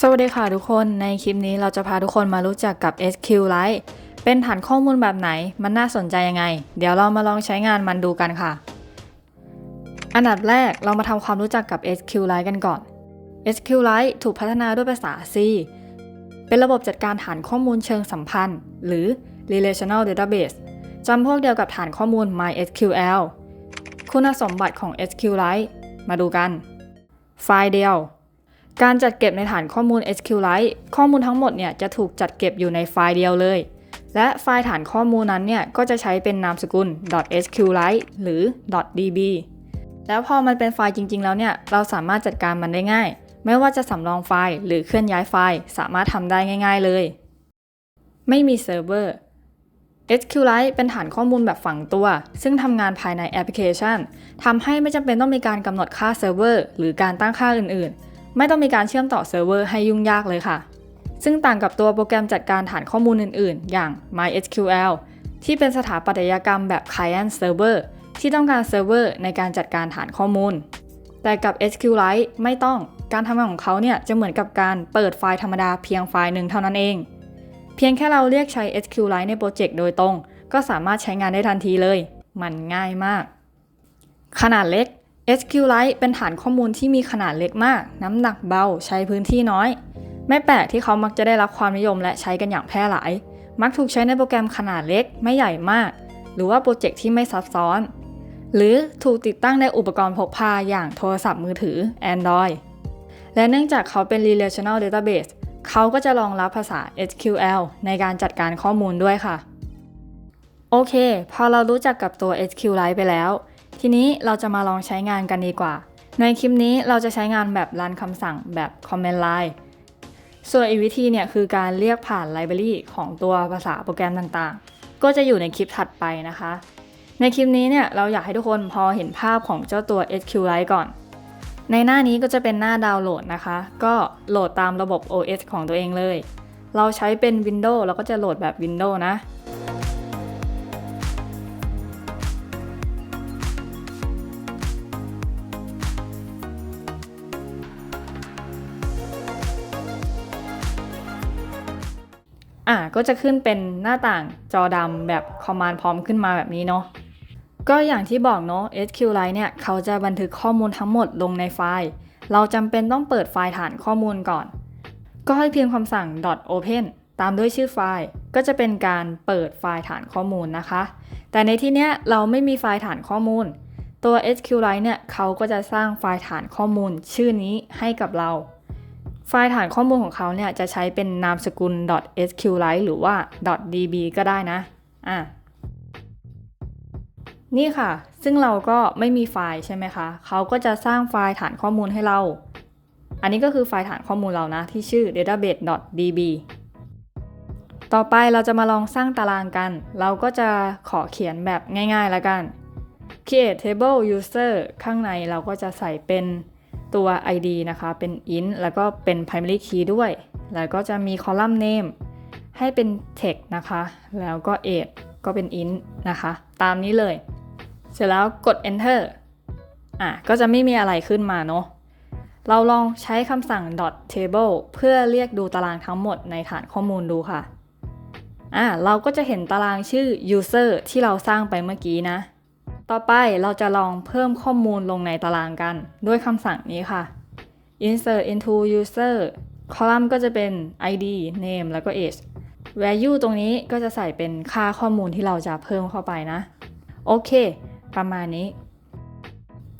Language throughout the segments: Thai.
สวัสดีค่ะทุกคนในคลิปนี้เราจะพาทุกคนมารู้จักกับ SQLite เป็นฐานข้อมูลแบบไหน มันน่าสนใจยังไง เดี๋ยวเรามาลองใช้งานมันดูกันค่ะ อันดับแรกเรามาทำความรู้จักกับ SQLite กันก่อน SQLite ถูกพัฒนาด้วยภาษา C เป็นระบบจัดการฐานข้อมูลเชิงสัมพันธ์ หรือ relational database จำพวกเดียวกับฐานข้อมูล MySQL คุณสมบัติของ SQLite มาดูกัน ไฟล์เดียว การจัดเก็บในฐานข้อมูล SQLite ข้อมูลทั้งหมดเนี่ยจะถูกจัดเก็บอยู่ในไฟล์เดียวเลย และไฟล์ฐานข้อมูลนั้นเนี่ยก็จะใช้เป็นนามสกุล .sqlite หรือ .db แล้วพอมันเป็นไฟล์จริง ๆ แล้วเนี่ยเราสามารถจัดการมันได้ง่าย ไม่ว่าจะสำรองไฟล์หรือเคลื่อนย้ายไฟล์สามารถทำได้ง่าย ๆ เลย ไม่มีเซิร์ฟเวอร์ SQLite เป็นฐานข้อมูลแบบฝังตัว ซึ่งทำงานภายในแอปพลิเคชันทำให้ไม่จำเป็นต้องมีการกำหนดค่าเซิร์ฟเวอร์หรือการตั้งค่าอื่นๆ ไม่ต้องมีการเชื่อมต่อเซิร์ฟเวอร์ให้ยุ่งยากเลยค่ะ ซึ่งต่างกับตัวโปรแกรมจัดการฐานข้อมูลอื่น ๆ อย่าง MySQL ที่เป็นสถาปัตยกรรมแบบ Client Server ที่ต้องการเซิร์ฟเวอร์ในการจัดการฐานข้อมูล แต่กับ SQLite ไม่ต้อง การทำงานของเขาเนี่ยจะเหมือนกับการเปิดไฟล์ธรรมดาเพียงไฟล์หนึ่งเท่านั้นเอง เพียงแค่เราเรียกใช้ SQLite ในโปรเจกต์โดยตรง ก็สามารถใช้งานได้ทันทีเลย มันง่ายมาก ขนาดเล็ก SQLite เป็นฐานข้อมูลที่มีขนาดเล็กมาก น้ำหนักเบา ใช้พื้นที่น้อย ไม่แปลกที่เขามักจะได้รับความนิยมและใช้กันอย่างแพร่หลาย มักถูกใช้ในโปรแกรมขนาดเล็กไม่ใหญ่มาก หรือว่าโปรเจกต์ที่ไม่ซับซ้อน หรือถูกติดตั้งในอุปกรณ์พกพาอย่างโทรศัพท์มือถือ Android และเนื่องจากเขาเป็น relational database เขาก็จะรองรับภาษา SQL ในการจัดการข้อมูลด้วยค่ะ โอเค พอเรารู้จักกับตัว SQLite ไปแล้ว ทีนี้เราจะมาลองใช้งานกันดีกว่า ในคลิปนี้เราจะใช้งานแบบรันคำสั่งแบบ command line ส่วนอีกวิธีเนี่ยคือการเรียกผ่านไลบรารีของตัวภาษาโปรแกรมต่างๆ ก็จะอยู่ในคลิปถัดไปนะคะ ในคลิปนี้เนี่ยเราอยากให้ทุกคนพอเห็นภาพของเจ้าตัว SQLite ก่อน ในหน้านี้ก็จะเป็นหน้าดาวน์โหลดนะคะ ก็โหลดตามระบบ OS ของตัวเองเลย เราใช้เป็น Windows เราก็จะโหลดแบบ Windows นะ ก็จะขึ้นเป็นหน้าต่างจอดำแบบคอมมานด์พร้อมขึ้นมาแบบนี้เนาะก็อย่างที่บอกเนาะ SQLite เนี่ย เขาจะบันทึกข้อมูลทั้งหมดลงในไฟล์ เราจำเป็นต้องเปิดไฟล์ฐานข้อมูลก่อน ก็ให้เพียงคำสั่ง .open ตามด้วยชื่อไฟล์ ก็จะเป็นการเปิดไฟล์ฐานข้อมูลนะคะ แต่ในที่เนี้ยเราไม่มีไฟล์ฐานข้อมูล ตัว SQLite เนี่ย เขาก็จะสร้างไฟล์ฐานข้อมูลชื่อนี้ให้กับเรา ไฟล์ฐานข้อมูลของเขาเนี่ยจะใช้เป็นนามสกุล .sqlite หรือว่า .db ก็ได้นะ อะ นี่ค่ะ ซึ่งเราก็ไม่มีไฟล์ใช่ไหมคะ เขาก็จะสร้างไฟล์ฐานข้อมูลให้เรา อันนี้ก็คือไฟล์ฐานข้อมูลเรานะ ที่ชื่อ database.db ต่อไปเราจะมาลองสร้างตารางกัน เราก็จะขอเขียนแบบง่ายๆแล้วกัน create table user ข้างในเราก็จะใส่เป็น ตัว id นะคะเป็น int แล้วก็เป็น primary key ด้วย แล้วก็จะมี column name ให้เป็น text นะคะ แล้วก็ age ก็เป็น int นะคะ ตามนี้เลย เสร็จแล้วกด enter อะก็จะไม่มีอะไรขึ้นมาเนาะเราลองใช้คำสั่ง .table เพื่อเรียกดูตารางทั้งหมดในฐานข้อมูลดูค่ะอะ เราก็จะเห็นตารางชื่อ user ที่เราสร้างไปเมื่อกี้นะ ต่อไปเราจะลองเพิ่มข้อมูลลงในตารางกัน ด้วยคำสั่งนี้ค่ะ insert into user column ก็จะเป็น id name แล้วก็ age value ตรงนี้ก็จะใส่เป็นค่าข้อมูลที่เราจะเพิ่มเข้าไปนะ โอเค ประมาณนี้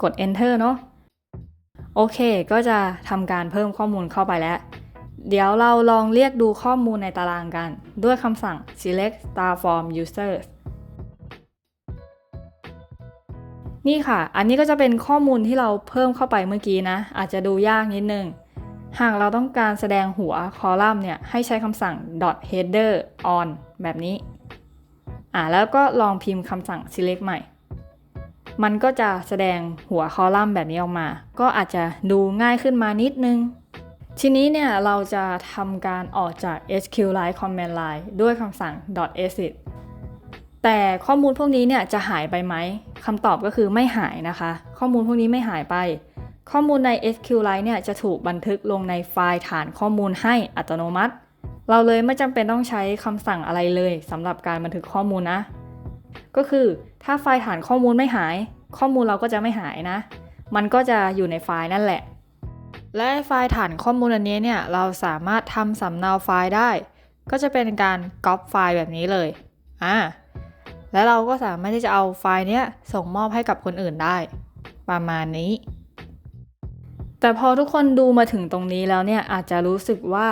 กด enter เนาะโอเค ก็จะทำการเพิ่มข้อมูลเข้าไปแล้ว เดี๋ยวเราลองเรียกดูข้อมูลในตารางกัน ด้วยคำสั่ง select star from users นี่ค่ะ อันนี้ก็จะเป็นข้อมูลที่เราเพิ่มเข้าไปเมื่อกี้นะ อาจจะดูยากนิดนึง หากเราต้องการแสดงหัวคอลัมน์เนี่ย ให้ใช้คำสั่ง .header on แบบนี้ อ่าแล้วก็ลองพิมพ์คำสั่ง select ใหม่ มันก็จะแสดงหัวคอลัมน์แบบนี้ออกมา ก็อาจจะดูง่ายขึ้นมานิดนึง ทีนี้เนี่ยเราจะทำการออกจาก SQLite command line ด้วยคำสั่ง .exit แต่ข้อมูลพวกนี้เนี่ยจะหายไปไหมคำตอบก็คือไม่หายนะคะ ข้อมูลพวกนี้ไม่หายไป ข้อมูลใน SQLite เนี่ยจะถูกบันทึกลงในไฟล์ฐานข้อมูลให้อัตโนมัติ เราเลยไม่จำเป็นต้องใช้คำสั่งอะไรเลยสำหรับการบันทึกข้อมูลนะ ก็คือถ้าไฟล์ฐานข้อมูลไม่หาย ข้อมูลเราก็จะไม่หายนะ มันก็จะอยู่ในไฟล์นั่นแหละ และไฟล์ฐานข้อมูลอันนี้เนี่ยเราสามารถทำสำเนาไฟล์ได้ ก็จะเป็นการก๊อปไฟล์แบบนี้เลยอ่า และเราก็สามารถที่จะเอาไฟล์นี้ส่งมอบให้กับคนอื่นได้ ประมาณนี้ แต่พอทุกคนดูมาถึงตรงนี้แล้วเนี่ยอาจจะรู้สึกว่า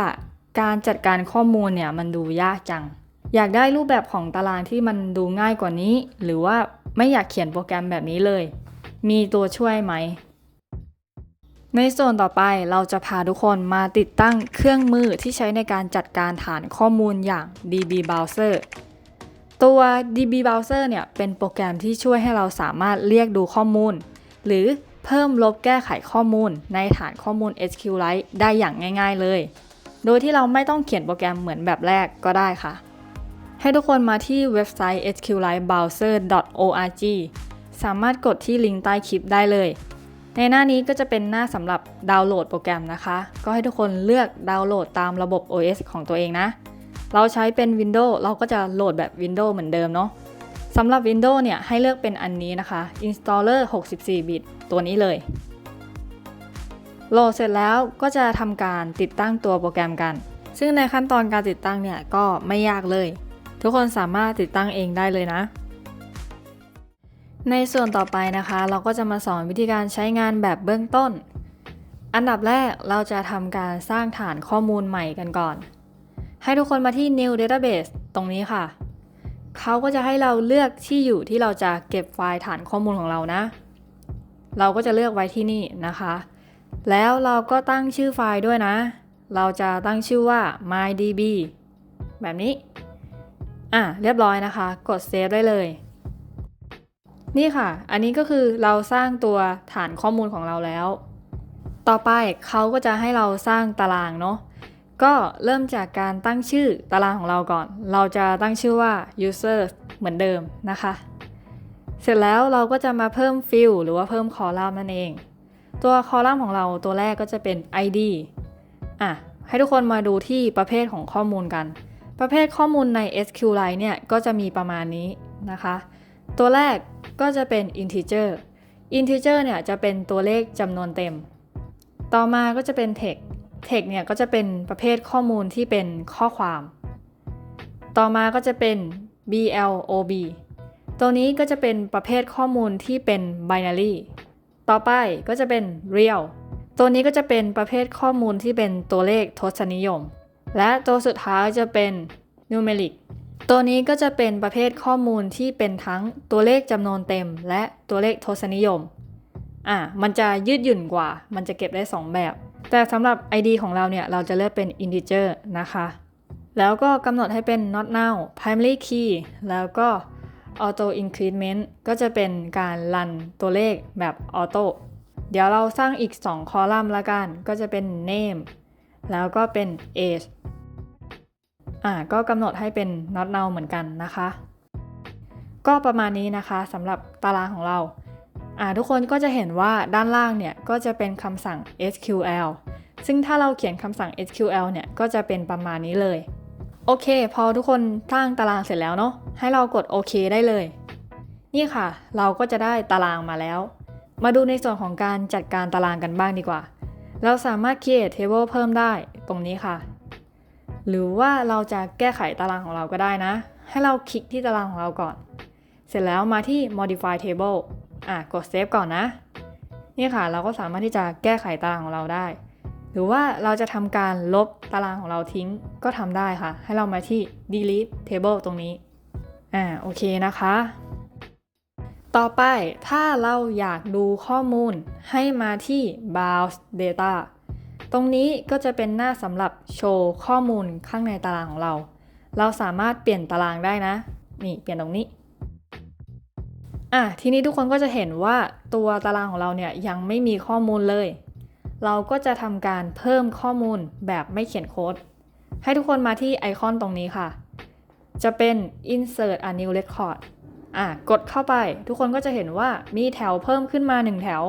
การจัดการข้อมูลเนี่ยมันดูยากจัง อยากได้รูปแบบของตารางที่มันดูง่ายกว่านี้ หรือว่าไม่อยากเขียนโปรแกรมแบบนี้เลย มีตัวช่วยไหม ในส่วนต่อไปเราจะพาทุกคนมาติดตั้งเครื่องมือที่ใช้ในการจัดการฐานข้อมูลอย่าง DB Browser ตัว DB Browser เนี่ยเป็นโปรแกรมที่ช่วยให้เราสามารถเรียกดูข้อมูล หรือเพิ่มลบแก้ไขข้อมูลในฐานข้อมูล SQLite ได้อย่างง่าย ๆเลย โดยที่เราไม่ต้องเขียนโปรแกรมเหมือนแบบแรกก็ได้ค่ะ ให้ทุกคนมาที่เว็บไซต์ sqlitebrowser.org สามารถกดที่ลิงก์ใต้คลิปได้เลย ในหน้านี้ก็จะเป็นหน้าสำหรับดาวน์โหลดโปรแกรมนะคะ ก็ให้ทุกคนเลือกดาวน์โหลดตามระบบ OS ของตัวเองนะ เราใช้เป็น Windows เราก็จะโหลดแบบ Windows เหมือนเดิมเนาะสำหรับ Windows เนี่ยให้เลือกเป็นอันนี้นะคะ Installer 64 บิต ตัวนี้เลย โหลดเสร็จแล้วก็จะทำการติดตั้งตัวโปรแกรมกัน ซึ่งในขั้นตอนการติดตั้งเนี่ยก็ไม่ยากเลย ทุกคนสามารถติดตั้งเองได้เลยนะ ในส่วนต่อไปนะคะ เราก็จะมาสอนวิธีการใช้งานแบบเบื้องต้น อันดับแรกเราจะทำการสร้างฐานข้อมูลใหม่กันก่อน ให้ทุกคนมาที่ New Database ตรงนี้ค่ะ เขาก็จะให้เราเลือกที่อยู่ที่เราจะเก็บไฟล์ฐานข้อมูลของเรานะ เราก็จะเลือกไว้ที่นี่นะคะ แล้วเราก็ตั้งชื่อไฟล์ด้วยนะ เราจะตั้งชื่อว่า mydb แบบนี้ อะ เรียบร้อยนะคะ กดเซฟได้เลย นี่ค่ะ อันนี้ก็คือเราสร้างตัวฐานข้อมูลของเราแล้ว ต่อไปเขาก็จะให้เราสร้างตารางเนาะ ก็เริ่มจากการตั้งชื่อตารางของเราก่อน เราจะตั้งชื่อว่า user เหมือนเดิมนะคะ เสร็จแล้วเราก็จะมาเพิ่มฟิลหรือว่าเพิ่มคอลัมน์นั่นเอง ตัวคอลัมน์ของเราตัวแรกก็จะเป็น id อะ ให้ทุกคนมาดูที่ประเภทของข้อมูลกัน ประเภทข้อมูลใน SQLite เนี่ย ก็จะมีประมาณนี้นะคะ ตัวแรกก็จะเป็น integer integer เนี่ยจะเป็นตัวเลขจำนวนเต็ม ต่อมาก็จะเป็น text text เนี่ยก็จะเป็นประเภทข้อมูลที่เป็นข้อความ ต่อมาก็จะเป็น blob ตัวนี้ก็จะเป็นประเภทข้อมูลที่เป็น binary ต่อไปก็จะเป็น real ตัวนี้ก็จะเป็นประเภทข้อมูลที่เป็นตัวเลขทศนิยม และตัวสุดท้ายจะเป็น numeric ตัวนี้ก็จะเป็นประเภทข้อมูลที่เป็นทั้งตัวเลขจำนวนเต็ม และตัวเลขทศนิยม อะ มันจะยืดหยุ่นกว่า มันจะเก็บได้ 2 แบบ แต่สำหรับ ID ของเราเนี่ย เราจะเลือกเป็น integer นะคะ แล้วก็กำหนดให้เป็น not now primary key แล้วก็ auto increment ก็จะเป็นการรันตัวเลขแบบ auto เดี๋ยวเราสร้างอีก 2 คอลัมน์ละกัน ก็จะเป็น name แล้วก็เป็น age อ่าก็กำหนดให้เป็น not now เหมือนกันนะคะ ก็ประมาณนี้นะคะสำหรับตารางของเราอ่าทุกคนก็จะเห็นว่าด้านล่างเนี่ย ก็จะเป็นคำสั่ง SQL ซึ่งถ้าเราเขียนคำสั่ง SQL เนี่ยก็จะเป็นประมาณนี้เลย โอเค พอทุกคนสร้างตารางเสร็จแล้วเนาะให้เรากดโอเคได้เลย นี่ค่ะ เราก็จะได้ตารางมาแล้ว มาดูในส่วนของการจัดการตารางกันบ้างดีกว่า เราสามารถ create table เพิ่มได้ตรงนี้ค่ะ หรือว่าเราจะแก้ไขตารางของเราก็ได้นะ ให้เราคลิกที่ตารางของเราก่อน เสร็จแล้วมาที่ modify table อะกด save ก่อนนะ นี่ค่ะ เราก็สามารถที่จะแก้ไขตารางของเราได้ หรือว่าเราจะทำการลบตารางของเราทิ้งก็ทำได้ค่ะ ให้เรามาที่ delete table ตรงนี้ อ่า โอเคนะคะ ต่อไปถ้าเราอยากดูข้อมูลให้มาที่ browse data ตรงนี้ก็จะเป็นหน้าสำหรับโชว์ข้อมูลข้างในตารางของเรา เราสามารถเปลี่ยนตารางได้นะ นี่เปลี่ยนตรงนี้อะทีนี้ทุกคนก็จะเห็นว่าตัวตารางของเราเนี่ยยังไม่มีข้อมูลเลย เราก็จะทำการเพิ่มข้อมูลแบบไม่เขียนโค้ด ให้ทุกคนมาที่ไอคอนตรงนี้ค่ะ จะเป็น insert a new record อะกดเข้าไปทุกคนก็จะเห็นว่ามีแถวเพิ่มขึ้นมา 1 แถว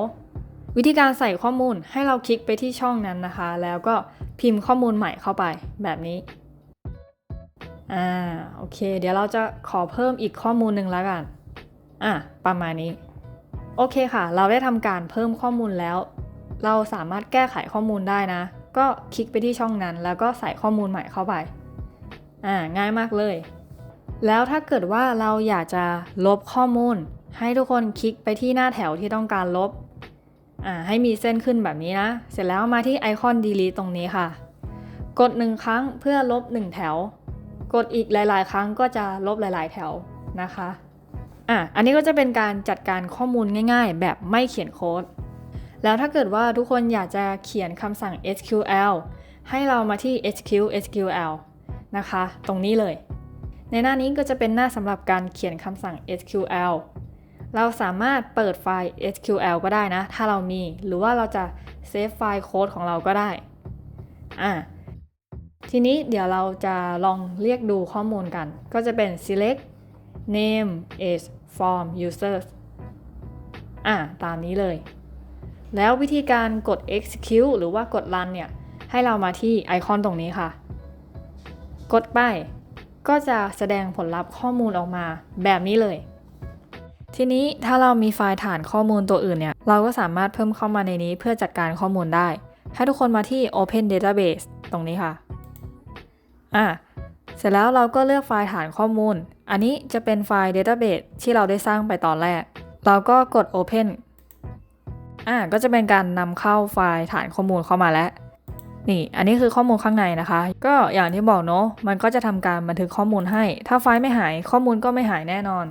วิธีการใส่ข้อมูลให้เราคลิกไปที่ช่องนั้นนะคะ แล้วก็พิมพ์ข้อมูลใหม่เข้าไปแบบนี้อ่าโอเค เดี๋ยวเราจะขอเพิ่มอีกข้อมูลหนึ่งแล้วกันอะประมาณนี้ โอเคค่ะ เราได้ทำการเพิ่มข้อมูลแล้ว เราสามารถแก้ไขข้อมูลได้นะ ก็คลิกไปที่ช่องนั้น แล้วก็ใส่ข้อมูลใหม่เข้าไป อ่า ง่ายมากเลย แล้วถ้าเกิดว่าเราอยากจะลบข้อมูล ให้ทุกคนคลิกไปที่หน้าแถวที่ต้องการลบ อ่า ให้มีเส้นขึ้นแบบนี้นะ เสร็จแล้วมาที่ไอคอน delete ตรงนี้ค่ะ กดหนึ่งครั้งเพื่อลบหนึ่งแถว กดอีกหลาย ๆ ครั้งก็จะลบหลาย ๆ แถวนะคะ อะ อันนี้ก็จะเป็นการจัดการข้อมูลง่าย ๆ แบบไม่เขียนโค้ด แล้วถ้าเกิดว่าทุกคนอยากจะเขียนคำสั่ง SQL ให้เรามาที่ HQ SQL นะคะ ตรงนี้เลย ในหน้านี้ก็จะเป็นหน้าสำหรับการเขียนคำสั่ง SQL เราสามารถเปิดไฟล์ SQL ก็ได้นะ ถ้าเรามี หรือว่าเราจะเซฟไฟล์โค้ดของเราก็ได้ อะทีนี้เดี๋ยวเราจะลองเรียกดูข้อมูลกัน ก็จะเป็น select name age form users อะตามนี้เลย แล้ววิธีการกด execute หรือว่ากด run เนี่ย ให้เรามาที่ไอคอนตรงนี้ค่ะ กดไป ก็จะแสดงผลลัพธ์ข้อมูลออกมาแบบนี้เลย ทีนี้ถ้าเรามีไฟล์ฐานข้อมูลตัวอื่นเนี่ย เราก็สามารถเพิ่มเข้ามาในนี้เพื่อจัดการข้อมูลได้ ให้ทุกคนมาที่ Open Database ตรงนี้ค่ะ อะ เสร็จแล้วเราก็เลือกไฟล์ฐานข้อมูล อันนี้จะเป็นไฟล์ Database ที่เราได้สร้างไปตอนแรก เราก็กด Open อะก็จะเป็นการนำเข้าไฟล์ฐานข้อมูลเข้ามาแล้วนี่ อันนี้คือข้อมูลข้างในนะคะ ก็อย่างที่บอกเนาะ มันก็จะทำการบันทึกข้อมูลให้ ถ้าไฟล์ไม่หายข้อมูลก็ไม่หายแน่นอน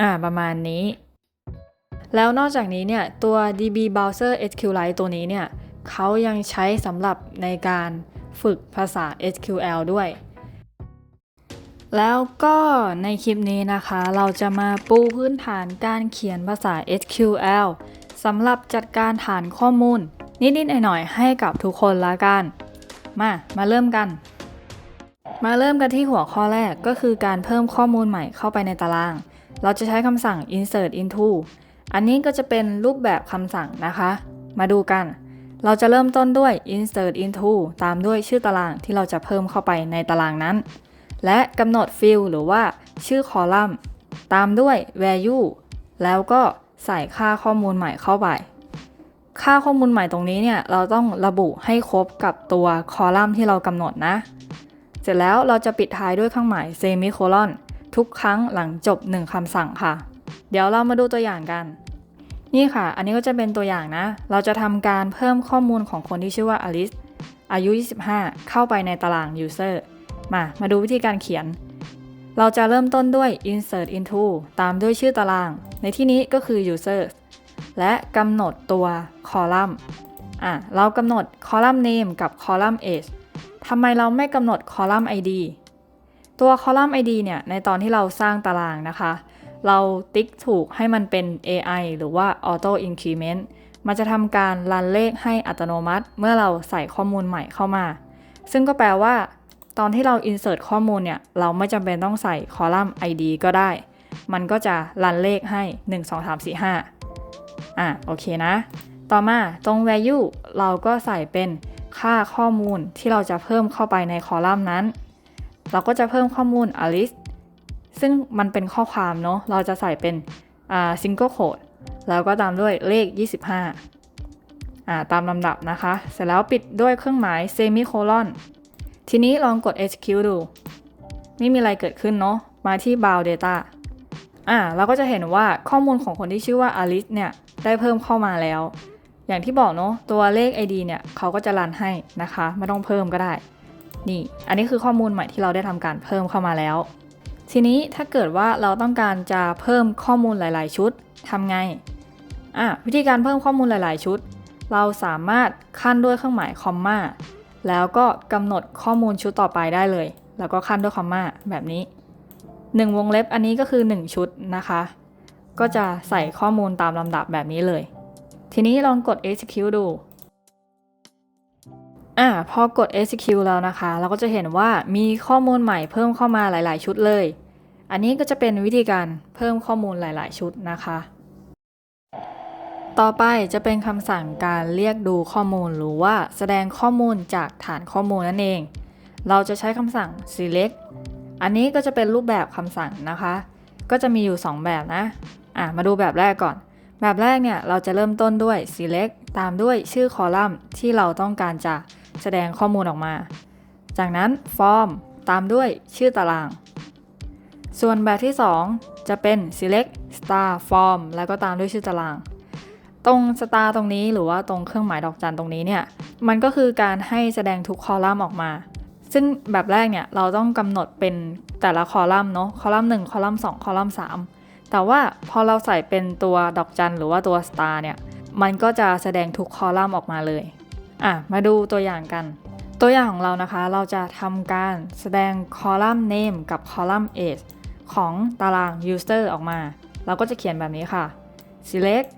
อ่า ประมาณนี้ แล้วนอกจากนี้เนี่ย ตัว DB Browser SQLite ตัวนี้เนี่ยเขายังใช้สำหรับในการฝึกภาษา SQL ด้วย แล้วก็ในคลิปนี้นะคะ เราจะมาปูพื้นฐานการเขียนภาษา SQL สำหรับจัดการฐานข้อมูล นิดๆหน่อยๆให้กับทุกคนละกัน มา มาเริ่มกัน มาเริ่มกันที่หัวข้อแรกก็คือการเพิ่มข้อมูลใหม่เข้าไปในตาราง เราจะใช้คำสั่ง insert into อันนี้ก็จะเป็นรูปแบบคำสั่งนะคะ มาดูกัน เราจะเริ่มต้นด้วย insert into ตามด้วยชื่อตารางที่เราจะเพิ่มเข้าไปในตารางนั้น และกำหนด field หรือว่าชื่อคอลัมน์ ตามด้วย value แล้วก็ ใส่ค่าข้อมูลใหม่เข้าไป ค่าข้อมูลใหม่ตรงนี้เนี่ยเราต้องระบุให้ครบกับตัวคอลัมน์ที่เรากำหนดนะ เสร็จแล้วเราจะปิดท้ายด้วยเครื่องหมายเซมิโคลอนทุกครั้งหลังจบ 1คำสั่งค่ะ เดี๋ยวเรามาดูตัวอย่างกัน นี่ค่ะ อันนี้ก็จะเป็นตัวอย่างนะ เราจะทำการเพิ่มข้อมูลของคนที่ชื่อว่าอลิสอายุ 25 เข้าไปในตาราง user มา มาดูวิธีการเขียน เราจะเริ่มต้นด้วย insert into ตามด้วยชื่อตาราง ในที่นี้ก็คือ user และกำหนดตัวคอลัมน์อะเรากำหนดคอลัมน์ name กับคอลัมน์ age ทำไมเราไม่กำหนดคอลัมน์ ID ตัวคอลัมน์ ID เนี่ยในตอนที่เราสร้างตารางนะคะ เราติ๊กถูกให้มันเป็น AI หรือว่า Auto Increment มันจะทำการรันเลขให้อัตโนมัติ เมื่อเราใส่ข้อมูลใหม่เข้ามา ซึ่งก็แปลว่า ตอนที่เรา insert ข้อมูลเนี่ย เราไม่จำเป็นต้องใส่คอลัมน์ ID ก็ได้ มันก็จะรันเลขให้ 1 2 3 4 5 อะโอเคนะ ต่อมาตรง value เราก็ใส่เป็นค่าข้อมูลที่เราจะเพิ่มเข้าไปในคอลัมน์นั้น เราก็จะเพิ่มข้อมูล Alice ซึ่งมันเป็นข้อความเนาะ เราจะใส่เป็นอ่า single quote แล้วก็ตามด้วยเลข 25 อ่าตามลำดับนะคะ เสร็จแล้วปิดด้วยเครื่องหมาย semicolon ทีนี้ลองกด execute ดู ไม่มีอะไรเกิดขึ้นเนาะ มาที่ bound data อ่าเราก็จะเห็นว่าข้อมูลของคนที่ชื่อว่า Alice เนี่ย ได้เพิ่มเข้ามาแล้ว อย่างที่บอกเนาะ ตัวเลข ID เนี่ยเขาก็จะรันให้นะคะ ไม่ต้องเพิ่มก็ได้ นี่ อันนี้คือข้อมูลใหม่ที่เราได้ทำการเพิ่มเข้ามาแล้ว ทีนี้ถ้าเกิดว่าเราต้องการจะเพิ่มข้อมูลหลาย ๆ ชุดทำไง อะวิธีการเพิ่มข้อมูลหลาย ๆ ชุด เราสามารถขั้นด้วยเครื่องหมายคอมมา แล้วก็กำหนดข้อมูลชุดต่อไปได้เลย แล้วก็ขั้นด้วยคอมมาแบบนี้ 1 วงเล็บอันนี้ก็คือ 1 ชุดนะคะ ก็จะใส่ข้อมูลตามลำดับแบบนี้เลย ทีนี้ลองกด execute ดูอ่าพอกด execute แล้วนะคะ เราก็จะเห็นว่ามีข้อมูลใหม่เพิ่มเข้ามาหลาย ๆ ชุดเลย อันนี้ก็จะเป็นวิธีการเพิ่มข้อมูลหลาย ๆ ชุดนะคะ ต่อไปจะเป็นคำสั่งการเรียกดูข้อมูลหรือว่าแสดงข้อมูลจากฐานข้อมูลนั่นเอง เราจะใช้คำสั่ง select อันนี้ก็จะเป็นรูปแบบคำสั่งนะคะ ก็จะมีอยู่ 2 แบบนะอะมาดูแบบแรกก่อน แบบแรกเนี่ยเราจะเริ่มต้นด้วย select ตามด้วยชื่อคอลัมน์ที่เราต้องการจะแสดงข้อมูลออกมา จากนั้น form ตามด้วยชื่อตาราง ส่วนแบบที่ 2 จะเป็น select star form แล้วก็ตามด้วยชื่อตาราง ตรง star ตรงนี้หรือว่าตรงเครื่องหมายดอกจันตรงนี้เนี่ย มันก็คือการให้แสดงทุกคอลัมน์ออกมา ซึ่งแบบแรกเนี่ยเราต้องกำหนดเป็นแต่ละคอลัมน์เนาะคอลัมน์1คอลัมน์2คอลัมน์3แต่ว่าพอเราใส่เป็นตัวดอกจันหรือว่าตัว star เนี่ยมันก็จะแสดงทุกคอลัมน์ออกมาเลยอะมาดูตัวอย่างกัน ตัวอย่างของเรานะคะเราจะทำการแสดงคอลัมน์ name กับคอลัมน์ age ของตาราง user ออกมา เราก็จะเขียนแบบนี้ค่ะ select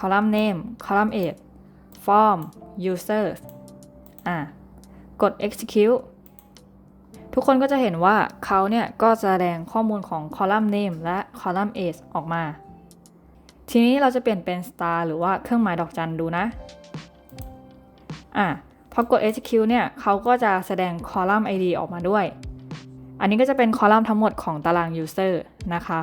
column name column age form users อะกด execute ทุกคนก็จะเห็นว่าเขาเนี่ยก็จะแสดงข้อมูลของ column name และ column age ออกมา ทีนี้เราจะเปลี่ยนเป็น star หรือว่าเครื่องหมายดอกจันดูนะ อะพอกด execute เนี่ยเขาก็จะแสดง column id ออกมาด้วย อันนี้ก็จะเป็นคอลัมน์ทั้งหมดของตาราง user นะคะ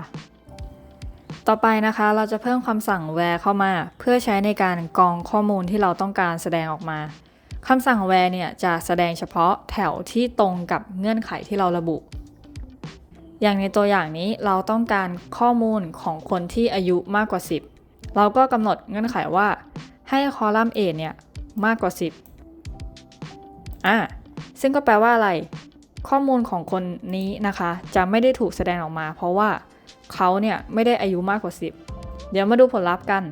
ต่อไปนะคะเราจะเพิ่มคำสั่ง where เข้ามา เพื่อใช้ในการกรองข้อมูลที่เราต้องการแสดงออกมาคำสั่ง where เนี่ยจะแสดงเฉพาะแถวที่ตรงกับเงื่อนไขที่เราระบุ อย่างในตัวอย่างนี้เราต้องการข้อมูลของคนที่อายุมากกว่า 10 เราก็กำหนดเงื่อนไขว่า ให้คอลัมน์ A เนี่ยมากกว่า 10อะซึ่งก็แปลว่าอะไร ข้อมูลของคนนี้นะคะ จะไม่ได้ถูกแสดงออกมา เพราะว่า เขาเนี่ยไม่ได้อายุมากกว่า 10 เดี๋ยวมาดูผลลัพธ์กัน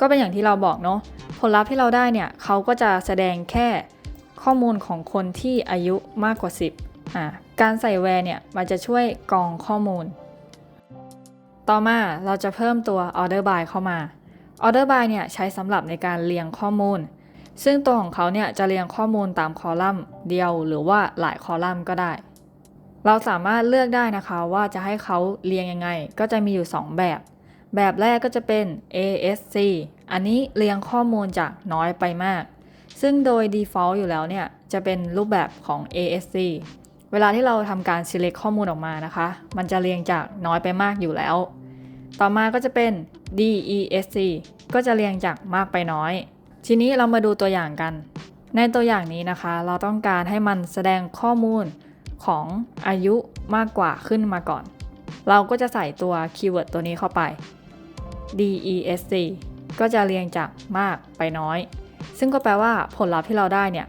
ก็เป็นอย่างที่เราบอกเนาะผลลัพธ์ที่เราได้เนี่ยเขาก็จะแสดงแค่ข้อมูลของคนที่อายุมากกว่า 10อ่าการใส่แวร์เนี่ยมันจะช่วยกรองข้อมูล ต่อมาเราจะเพิ่มตัว order by เข้ามา order by เนี่ยใช้สำหรับในการเรียงข้อมูล ซึ่งตัวของเขาเนี่ยจะเรียงข้อมูลตามคอลัมน์เดียวหรือว่าหลายคอลัมน์ก็ได้ เราสามารถเลือกได้นะคะว่าจะให้เขาเรียงยังไง ก็จะมีอยู่ 2 แบบ แบบแรกก็จะเป็น ASC อันนี้เรียงข้อมูลจากน้อยไปมาก ซึ่งโดย default อยู่แล้วเนี่ย จะเป็นรูปแบบของ ASC เวลาที่เราทำการ select ข้อมูลออกมานะคะ มันจะเรียงจากน้อยไปมากอยู่แล้ว ต่อมาก็จะเป็น DESC ก็จะเรียงจากมากไปน้อย ทีนี้เรามาดูตัวอย่างกัน ในตัวอย่างนี้นะคะ เราต้องการให้มันแสดงข้อมูล ของอายุมากกว่าขึ้นมาก่อน เราก็จะใส่ตัวคีย์เวิร์ดตัวนี้เข้าไป DESC ก็จะเรียงจากมากไปน้อย ซึ่งก็แปลว่าผลลัพธ์ที่เราได้เนี่ย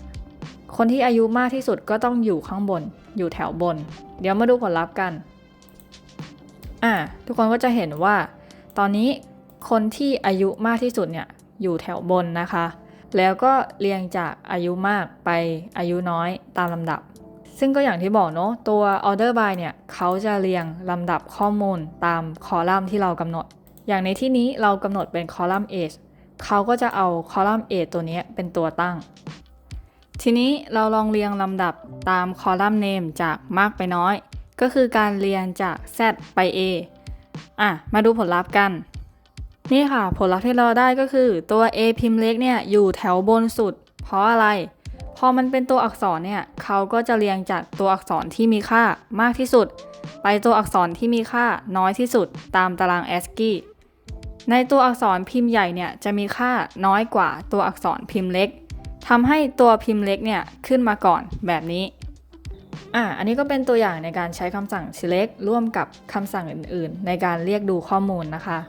คนที่อายุมากที่สุดก็ต้องอยู่ข้างบน อยู่แถวบน เดี๋ยวมาดูผลลัพธ์กัน อ่า ทุกคนก็จะเห็นว่า ตอนนี้คนที่อายุมากที่สุดเนี่ย อยู่แถวบนนะคะ แล้วก็เรียงจากอายุมากไปอายุน้อยตามลำดับ ซึ่งก็อย่างที่บอกเนาะตัว order by เนี่ยเขาจะเรียงลำดับข้อมูลตามคอลัมน์ที่เรากำหนด อย่างในที่นี้เรากำหนดเป็นคอลัมน์ age เขาก็จะเอาคอลัมน์ age ตัวนี้เป็นตัวตั้ง ทีนี้เราลองเรียงลำดับตามคอลัมน์ name จากมากไปน้อย ก็คือการเรียงจาก z ไป a อะ มาดูผลลัพธ์กัน นี่ค่ะ ผลลัพธ์ที่เราได้ก็คือตัว A พิมพ์เล็กเนี่ยอยู่แถวบนสุด เพราะอะไร อมันเป็นตัวอักษรเนี่ยเขาก็จะเรียงจากตัวอักษรที่มีค่ามากที่สุด ไปตัวอักษรที่มีค่าน้อยที่สุดตามตาราง ASCII ในตัวอักษรพิมพ์ใหญ่เนี่ยจะมีค่าน้อยกว่าตัวอักษรพิมพ์เล็กทำให้ตัวพิมพ์เล็กเนี่ยขึ้นมาก่อนแบบนี้อะอันนี้ก็เป็นตัวอย่างในการใช้คำสั่ง select ร่วมกับคำสั่งอื่น ๆ ในการเรียกดูข้อมูลนะคะ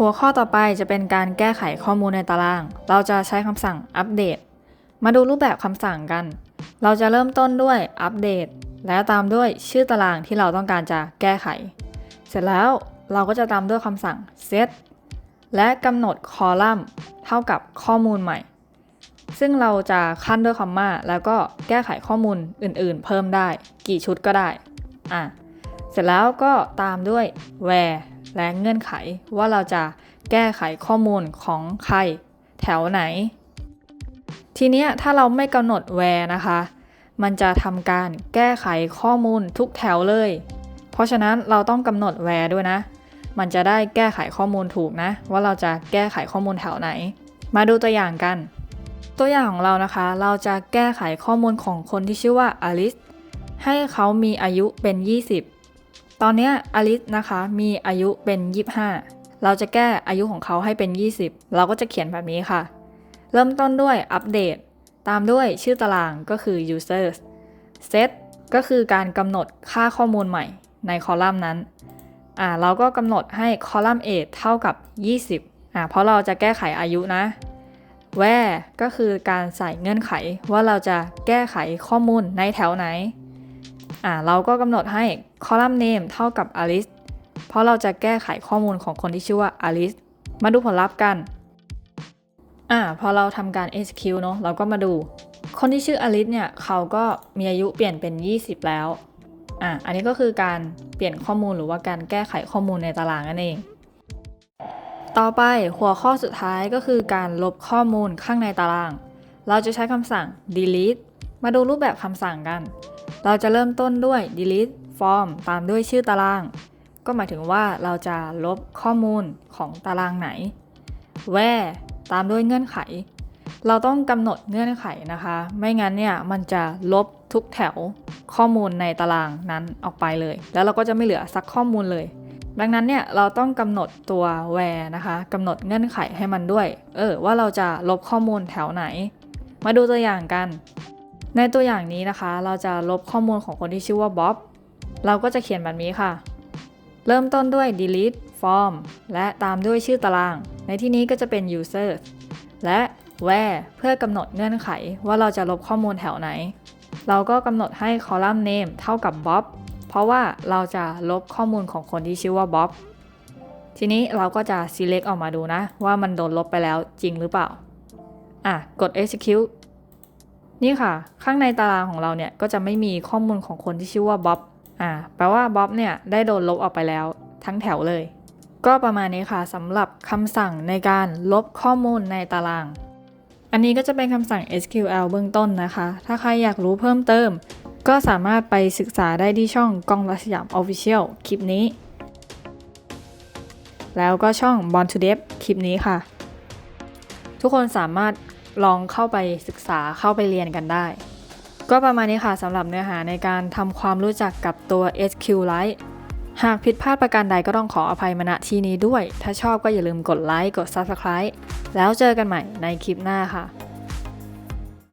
หัวข้อต่อไปจะเป็นการแก้ไขข้อมูลในตาราง เราจะใช้คำสั่งอัปเดต มาดูรูปแบบคำสั่งกัน เราจะเริ่มต้นด้วยอัปเดต แล้วตามด้วยชื่อตารางที่เราต้องการจะแก้ไข เสร็จแล้วเราก็จะตามด้วยคำสั่ง set และกำหนดคอลัมน์เท่ากับข้อมูลใหม่ ซึ่งเราจะขั้นด้วยคอมมาแล้วก็แก้ไขข้อมูลอื่นๆ เพิ่มได้ กี่ชุดก็ได้ อะ เสร็จแล้วก็ตามด้วย where และเงื่อนไขว่าเราจะแก้ไขข้อมูลของใคร แถวไหน ทีนี้ถ้าเราไม่กำหนด where นะคะ มันจะทำการแก้ไขข้อมูลทุกแถวเลย เพราะฉะนั้นเราต้องกำหนด where ด้วยนะ มันจะได้แก้ไขข้อมูลถูกนะ ว่าเราจะแก้ไขข้อมูลแถวไหน มาดูตัวอย่างกัน ตัวอย่างของเรานะคะ เราจะแก้ไขข้อมูลของคนที่ชื่อว่าอลิสให้เขามีอายุเป็น 20 ตอนนี้อลิสนะคะมีอายุเป็น 25 เราจะแก้อายุของเขาให้เป็น 20 เราก็จะเขียนแบบนี้ค่ะ เริ่มต้นด้วยอัปเดตตามด้วยชื่อตารางก็คือ users set ก็คือการกำหนดค่าข้อมูลใหม่ในคอลัมน์นั้น อ่าเราก็กำหนดให้คอลัมน์ age เท่ากับ 20 อ่าเพราะเราจะแก้ไขอายุนะ where ก็คือการใส่เงื่อนไขว่าเราจะแก้ไขข้อมูลในแถวไหน อ่าเราก็กำหนดให้คอลัมน์ name เท่ากับ Alice เพราะเราจะแก้ไขข้อมูลของคนที่ชื่อว่า Alice มาดูผลลัพธ์กันอ่าพอเราทำการ execute เนอะเราก็มาดู คนที่ชื่อ Alice เนี่ยเขาก็มีอายุเปลี่ยนเป็น 20 แล้วอะอันนี้ก็คือการเปลี่ยนข้อมูลหรือว่าการแก้ไขข้อมูลในตารางนั่นเอง ต่อไปหัวข้อสุดท้ายก็คือการลบข้อมูลข้างในตาราง เราจะใช้คำสั่ง delete มาดูรูปแบบคำสั่งกัน เราจะเริ่มต้นด้วย delete form ตามด้วยชื่อตาราง ก็หมายถึงว่าเราจะลบข้อมูลของตารางไหน where ตามด้วยเงื่อนไข เราต้องกำหนดเงื่อนไขนะคะ ไม่งั้นเนี่ยมันจะลบทุกแถวข้อมูลในตารางนั้นออกไปเลย แล้วเราก็จะไม่เหลือสักข้อมูลเลย ดังนั้นเนี่ยเราต้องกำหนดตัว where นะคะกำหนดเงื่อนไขให้มันด้วย เออว่าเราจะลบข้อมูลแถวไหน มาดูตัวอย่างกัน ในตัวอย่างนี้นะคะ เราจะลบข้อมูลของคนที่ชื่อว่าบ๊อบ เราก็จะเขียนแบบนี้ค่ะ เริ่มต้นด้วย delete form และตามด้วยชื่อตาราง ในที่นี้ก็จะเป็น user และ where เพื่อกำหนดเงื่อนไขว่าเราจะลบข้อมูลแถวไหน เราก็กำหนดให้ column name เท่ากับ Bob เพราะว่าเราจะลบข้อมูลของคนที่ชื่อว่า Bob ทีนี้เราก็จะ select ออกมาดูนะ ว่ามันโดนลบไปแล้วจริงหรือเปล่า อะ กด execute นี่ค่ะ ข้างในตารางของเราเนี่ยก็จะไม่มีข้อมูลของคนที่ชื่อว่าบ๊อบอ่าแปลว่าบ๊อบเนี่ยได้โดนลบออกไปแล้วทั้งแถวเลย ก็ประมาณนี้ค่ะสำหรับคำสั่งในการลบข้อมูลในตาราง อันนี้ก็จะเป็นคำสั่ง SQL เบื้องต้นนะคะ ถ้าใครอยากรู้เพิ่มเติม ก็สามารถไปศึกษาได้ที่ช่องกองรัสยาม Official คลิปนี้ แล้วก็ช่อง Born to Dev คลิปนี้ค่ะ ทุกคนสามารถ ลองเข้าไปศึกษาเข้าไปเรียนกันได้ ก็ประมาณนี้ค่ะสำหรับเนื้อหาในการทำความรู้จักกับตัว SQLite หากผิดพลาดประการใดก็ต้องขออภัยมาณที่นี้ด้วย ถ้าชอบก็อย่าลืมกดไลค์ กด Subscribe แล้วเจอกันใหม่ในคลิปหน้าค่ะ